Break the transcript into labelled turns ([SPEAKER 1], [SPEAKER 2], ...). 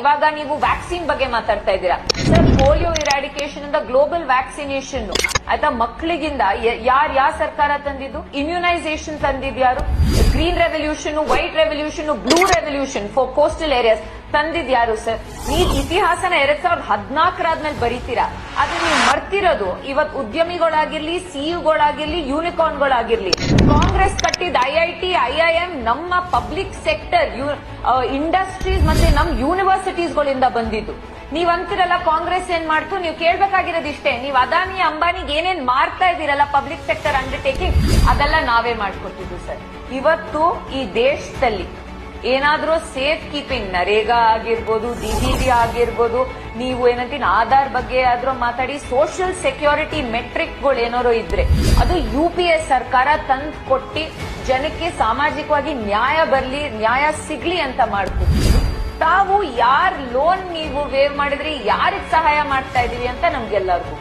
[SPEAKER 1] ಇವಾಗ ನೀವು ವ್ಯಾಕ್ಸಿನ್ ಬಗ್ಗೆ ಮಾತಾಡ್ತಾ ಇದ್ದೀರಾ? ಸರ್ ಪೋಲಿಯೋ ಇರಾಡಿಕೇಶನ್ ಅಂತ ಗ್ಲೋಬಲ್ ವ್ಯಾಕ್ಸಿನೇಷನ್ ಆಯ್ತಾ ಮಕ್ಕಳಿಗಿಂದ ಯಾರ್ ಯಾವ ಸರ್ಕಾರ ತಂದಿದ್ದು? Immunisation ತಂದಿದ್ಯಾರು green revolution white revolution blue revolution for coastal areas ತಂದಿದ್ಯಾರು sir ನೀವು ಇತಿಹಾಸನ ಎರಡ್ ಸಾವಿರದ ಹದಿನಾಲ್ಕರಾದ್ಮೇಲೆ ಬರೀತೀರಾ? ಆದ್ರೆ ನೀವು ಮರ್ತಿರೋದು. ಇವತ್ ಉದ್ಯಮಿಗಳಾಗಿರ್ಲಿ ಸಿಇಒಗಳಾಗಿರ್ಲಿ ಯೂನಿಕಾರ್ನ್ಗಳಾಗಿರ್ಲಿ ಕಾಂಗ್ರೆಸ್ ಐಐಎಂ ನಮ್ಮ ಪಬ್ಲಿಕ್ ಸೆಕ್ಟರ್ ಇಂಡಸ್ಟ್ರೀಸ್ ಮತ್ತೆ ನಮ್ ಯೂನಿವರ್ಸಿಟೀಸ್ಗಳಿಂದ ಬಂದಿದ್ದು. ನೀವ್ ಅಂತಿರಲ್ಲ, ಕಾಂಗ್ರೆಸ್ ಏನ್ ಮಾಡ್ತು? ನೀವು ಕೇಳ್ಬೇಕಾಗಿರೋದು ಇಷ್ಟೇ. ನೀವು ಅದಾನಿ, ಅಂಬಾನಿಗೆ ಏನೇನ್ ಮಾರ್ತಾ ಇದೀರಲ್ಲ ಪಬ್ಲಿಕ್ ಸೆಕ್ಟರ್ ಅಂಡರ್ಟೇಕಿಂಗ್ ಅದೆಲ್ಲ ನಾವೇ ಮಾಡ್ಕೊಟ್ಟಿದ್ದು ಸರ್. ಇವತ್ತು ಈ ದೇಶದಲ್ಲಿ ಏನಾದ್ರೂ ಸೇಫ್ ಕೀಪಿಂಗ್ ನರೇಗಾ ಆಗಿರ್ಬೋದು ಡಿಬಿಟಿ ಆಗಿರ್ಬೋದು, ನೀವು ಏನಂತೀನಿ, ಆಧಾರ್ ಬಗ್ಗೆ ಆದ್ರೂ ಮಾತಾಡಿ ಸೋಷಿಯಲ್ ಸೆಕ್ಯೂರಿಟಿ ಮೆಟ್ರಿಕ್ಗಳು ಏನಾರು ಇದ್ರೆ, ಅದು ಯು ಪಿ ಎ ಸರ್ಕಾರ ತಂದು ಕೊಟ್ಟಿ ಜನಕ್ಕೆ ಸಾಮಾಜಿಕವಾಗಿ ನ್ಯಾಯ ಬರಲಿ, ನ್ಯಾಯ ಸಿಗ್ಲಿ ಅಂತ ಮಾಡ್ತೀವಿ ತಾವು ಯಾರ್ ಲೋನ್ ನೀವು ವೇವ್ ಮಾಡಿದ್ರಿ, ಯಾರಿಗೆ ಸಹಾಯ ಮಾಡ್ತಾ ಇದೀವಿ ಅಂತ ನಮ್ಗೆಲ್ಲರಿಗೂ.